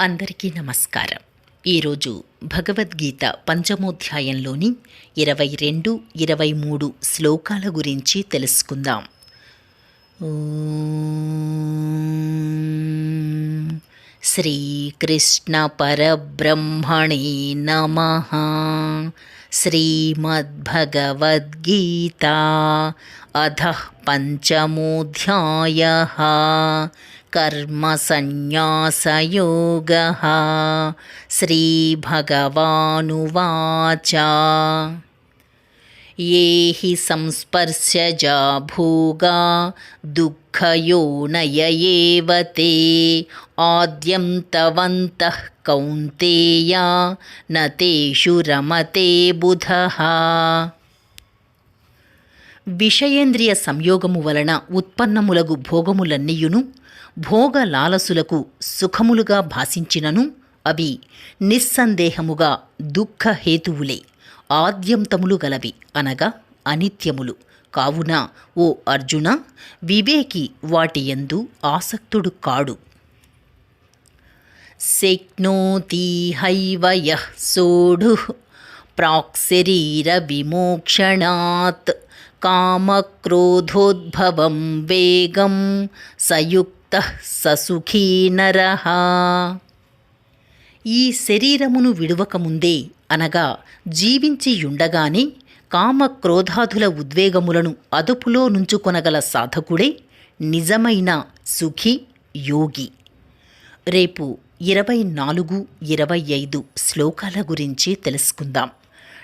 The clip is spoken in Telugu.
అందరికీ నమస్కారం. ఈరోజు భగవద్గీత పంచమోధ్యాయంలోని ఇరవై రెండు ఇరవై మూడు శ్లోకాల గురించి తెలుసుకుందాం. శ్రీకృష్ణ పరబ్రహ్మణే నమ. శ్రీమద్భగవద్గీత అధ పంచమోధ్యాయ. कर्मसन्न्यासयोगः। श्रीभगवानुवाच। ये हि संस्पर्शजा भोगा दुःखयोनय एव ते। आद्यं तवन्तः कौन्तेया न तेषु रमते बुधः విషయేంద్రియ సంయోగము వలన ఉత్పన్నములగు భోగములన్నీయును భోగ లాలసులకు సుఖములుగా భాసించినను అవి నిస్సందేహముగా దుఃఖహేతువులే ఆద్యంతములు గలవి అనగా అనిత్యములు. కావున ఓ అర్జున వివేకి వాటియందు ఆసక్తుడు కాడు. శక్నోతి హైవయ సోఢు ప్రాక్శరీరవిమోక్షణాత్ కామక్రోధోద్భవం వేగం సయుక్త ససుఖీ నరః. ఈ శరీరమును విడువకముందే అనగా జీవించియుండగానే కామక్రోధాదుల ఉద్వేగములను అదుపులో నుంచుకొనగల సాధకుడే నిజమైన సుఖి యోగి. రేపు ఇరవై నాలుగు ఇరవై ఐదు శ్లోకాల గురించి తెలుసుకుందాం.